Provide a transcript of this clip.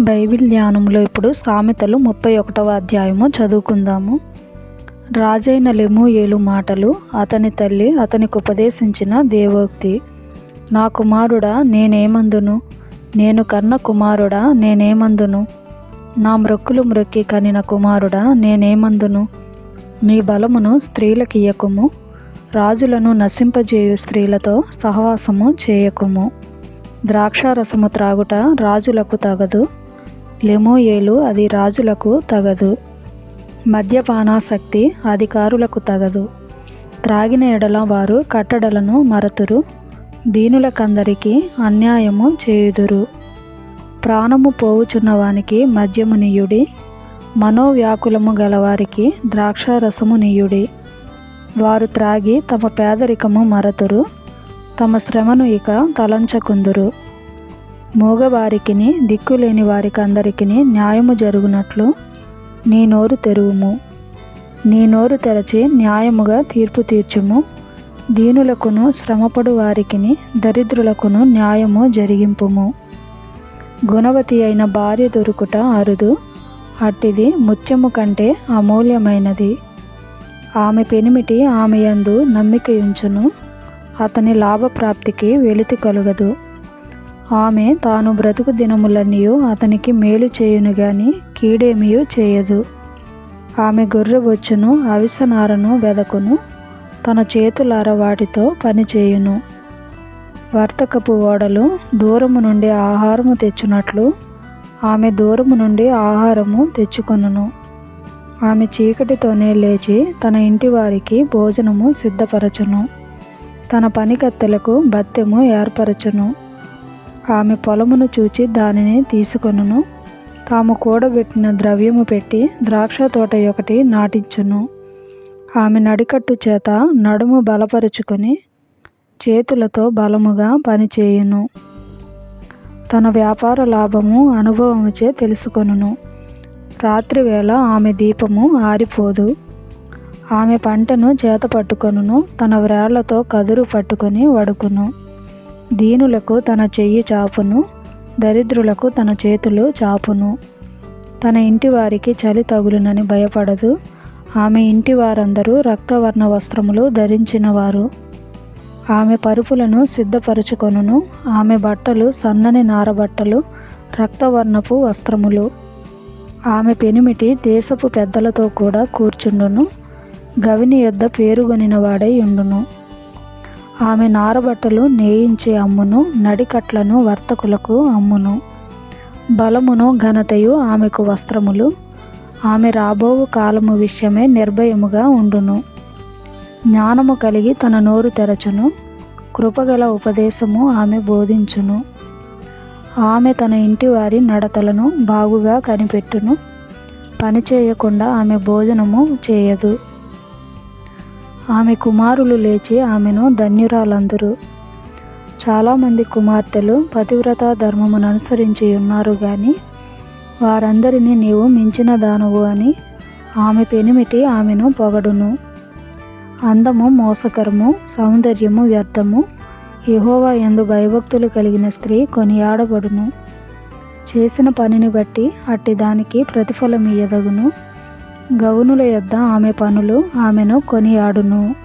Bible ధ్యానంలో ఇప్పుడు సామెతలు ముప్పై ఒకటవ అధ్యాయము చదువుకుందాము. రాజైన లెము ఏలు మాటలు అతని తల్లి అతనికి ఉపదేశించిన దేవోక్తి నా కుమారుడా నేనేమందును? నేను కన్న కుమారుడా నేనేమందును? నా మ్రొక్కులు మ్రొక్కి కనిన కుమారుడా నేనేమందును? నీ బలమును స్త్రీలకియ్యకుము రాజులను నశింపజేయు స్త్రీలతో సహవాసము చేయకుము. ద్రాక్షారసము త్రాగుట రాజులకు తగదు. లెమోయేలు అది రాజులకు తగదు. మద్యపానాసక్తి అధికారులకు తగదు. త్రాగిన ఎడల వారు కట్టడలను మరతురు. దీనులకందరికీ అన్యాయము చేయుదురు. ప్రాణము పోవుచున్నవానికి మద్యము నీయుడి. మనోవ్యాకులము గలవారికి ద్రాక్షారసము నీయుడి. వారు త్రాగి తమ పేదరికము మరతురు. తమ శ్రమను ఇక తలంచకుందురు. మూగవారికిని దిక్కులేని వారికి అందరికీ న్యాయము జరుగునట్లు నీ నోరు తెరువుము. నీ నోరు తెరచి న్యాయముగా తీర్పు తీర్చుము. దీనులకును శ్రమపడు వారికిని దరిద్రులకును న్యాయము జరిగింపుము. గుణవతి అయిన భార్య దొరుకుట అరుదు. అట్టిది ముత్యము కంటే అమూల్యమైనది. ఆమె పెనిమిటి ఆమె యందు నమ్మికయుంచును. అతని లాభప్రాప్తికి వెలితి కలుగదు. ఆమె తాను బ్రతుకు దినములన్నీ అతనికి మేలు చేయును గాని కీడేమియూ చేయదు. ఆమె గొర్రె వచ్చును అవిసనారను వెదకును తన చేతులార వాటితో పనిచేయును వర్తకపు ఓడలు దూరము నుండి ఆహారము తెచ్చునట్లు ఆమె దూరము నుండి ఆహారము తెచ్చుకొనును. ఆమె చీకటితోనే లేచి తన ఇంటి వారికి భోజనము సిద్ధపరచును. తన పనికత్తెలకు బత్తెము ఏర్పరచును. ఆమె పొలమును చూచి దానిని తీసుకొనును. తాము కూడబెట్టిన ద్రవ్యము పెట్టి ద్రాక్ష తోట ఒకటి నాటించును. ఆమె నడికట్టు చేత నడుము బలపరుచుకొని చేతులతో బలముగా పనిచేయును. తన వ్యాపార లాభము అనుభవముచే తెలుసుకొనును. రాత్రివేళ ఆమె దీపము ఆరిపోదు. ఆమె పంటను చేత పట్టుకొనును. తన వ్రేళ్ళతో కదురు పట్టుకొని వడుకును. దీనులకు తన చెయ్యి చాపును దరిద్రులకు తన చేతులు చాపును. తన ఇంటి వారికి చలి తగులునని భయపడదు. ఆమె ఇంటి వారందరూ రక్తవర్ణ వస్త్రములు ధరించినవారు. ఆమె పరుపులను సిద్ధపరుచుకొనును. ఆమె బట్టలు సన్నని నారబట్టలు రక్తవర్ణపు వస్త్రములు. ఆమె పెనిమిటి దేశపు పెద్దలతో కూడా కూర్చుండును. గవిని యొద్ద పేరుగొనిన వాడై ఉండును. ఆమె నారబట్టలు నేయించి అమ్మును నడికట్లను వర్తకులకు అమ్మును. బలమును ఘనతయు ఆమెకు వస్త్రములు. ఆమె రాబోవు కాలము విషయమే నిర్భయముగా ఉండును. జ్ఞానము కలిగి తన నోరు తెరచును. కృపగల ఉపదేశము ఆమె బోధించును. ఆమె తన ఇంటి వారి నడతలను బాగుగా కనిపెట్టును. పని చేయకుండా ఆమె భోజనము చేయదు. ఆమె కుమారులు లేచి ఆమెను ధన్యురాలందరు. చాలామంది కుమార్తెలు పతివ్రత ధర్మమును అనుసరించి ఉన్నారు కానీ వారందరినీ నీవు మించిన దానవు అని ఆమె పెనిమిటి ఆమెను పొగడును. అందము మోసకరము సౌందర్యము వ్యర్థము యహోవా ఎందు భయభక్తులు కలిగిన స్త్రీ కొనియాడబడును. చేసిన పనిని బట్టి అట్టి దానికి ప్రతిఫలం ఇయ్యదగును గౌనుల యొద్ద ఆమె పనులు ఆమెను కొనియాడును.